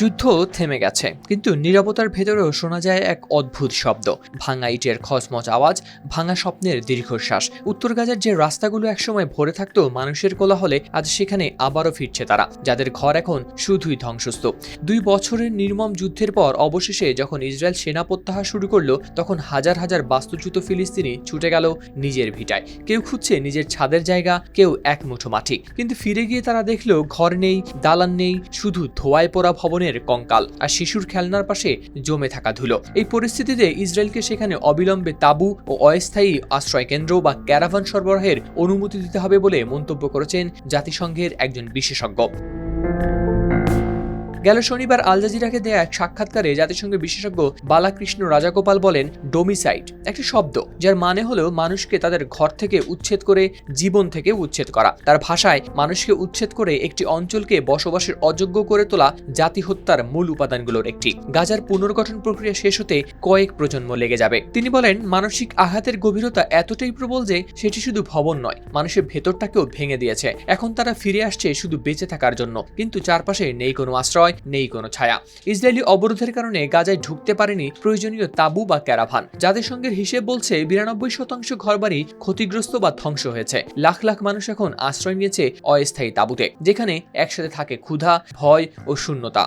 যুদ্ধ থেমে গেছে। কিন্তু নিরাপত্তার ভেতরেও শোনা যায় এক অদ্ভুত শব্দ। ভাঙা ইটের খসমচ আওয়াজ, ভাঙা স্বপ্নের দীর্ঘশ্বাস। উত্তর গাজার যে রাস্তাগুলো একসময় ভরে থাকতো মানুষের কোলাহলে, আজ সেখানে আবারও ফিরছে তারা, যাদের ঘর এখন শুধুই ধ্বংসস্তূপ। দুই বছরের নির্মম যুদ্ধের পর অবশেষে যখন ইসরায়েল সেনা প্রত্যাহার শুরু করল, তখন হাজার হাজার বাস্তুচ্যুত ফিলিস্তিনি ছুটে গেল নিজের ভিটায়। কেউ খুঁজছে নিজের ছাদের জায়গা, কেউ এক মুঠো মাটি। কিন্তু ফিরে গিয়ে তারা দেখল ঘর নেই, দালান নেই, শুধু ধোয়ায় পোড়া ভবনের কঙ্কাল আর শিশুর খেলনার পাশে জমে থাকা ধুলো। এই পরিস্থিতিতে ইসরায়েলকে সেখানে অবিলম্বে তাবু ও অস্থায়ী আশ্রয় কেন্দ্র বা ক্যারাভান সরবরাহের অনুমতি দিতে হবে বলে মন্তব্য করেছেন জাতিসংঘের একজন বিশেষজ্ঞ। গেল শনিবার আল জাজিরাকে দেয়া এক সাক্ষাৎকারে জাতিসংঘের বিশেষজ্ঞ বালাকৃষ্ণ রাজাগোপাল বলেন ডোমিসাইড একটি শব্দ, যার মানে হলো মানুষকে তাদের ঘর থেকে উচ্ছেদ করে জীবন থেকে উচ্ছেদ করা। তার ভাষায়, মানুষকে উচ্ছেদ করে একটি অঞ্চলকে বসবাসের অযোগ্য করে তোলা জাতি হত্যার মূল উপাদানগুলোর একটি। গাজার পুনর্গঠন প্রক্রিয়া শেষ হতে কয়েক প্রজন্ম লেগে যাবে। তিনি বলেন, মানসিক আঘাতের গভীরতা এতটাই প্রবল যে সেটি শুধু ভবন নয়, মানুষের ভেতরটাকেও ভেঙে দিয়েছে। এখন তারা ফিরে আসছে শুধু বেঁচে থাকার জন্য। কিন্তু চারপাশে নেই কোনো আশ্রয় নেই কোনো ছায়া। ইসরায়েলি অবরোধের কারণে গাজায় ঢুকতে পারেনি প্রয়োজনীয় তাবু বা ক্যারাভান। জাতিসংঘের হিসেব বলছে বিরানব্বই শতাংশ ঘরবাড়ি ক্ষতিগ্রস্ত বা ধ্বংস হয়েছে। লাখ লাখ মানুষ এখন আশ্রয় নিয়েছে অস্থায়ী তাবুতে, যেখানে একসাথে থাকে ক্ষুধা, ভয় ও শূন্যতা।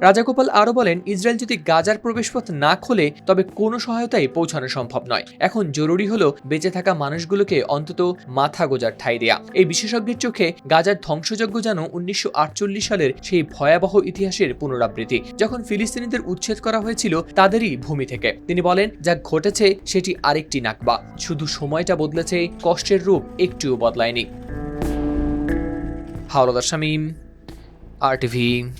রাজাগোপাল আরও বলেন, ইসরায়েল যদি গাজার প্রবেশপথ না খোলে, তবে কোনো সহায়তাই পৌঁছানো সম্ভব নয়। এখন জরুরি হলো বেঁচে থাকা মানুষগুলোকে অন্তত মাথা গোজার ঠাই দেয়া। এই বিশেষজ্ঞের চোখে গাজার ধ্বংসযজ্ঞ যেন উনিশশো আটচল্লিশ সালের সেই ভয়াবহ ইতিহাসের পুনরাবৃত্তি, যখন ফিলিস্তিনিদের উচ্ছেদ করা হয়েছিল তাদেরই ভূমি থেকে। তিনি বলেন, যা ঘটেছে সেটি আরেকটি নাকবা। শুধু সময়টা বদলেছে, কষ্টের রূপ একটুও বদলায়নি। হাওলাদার শামীম, আর টিভি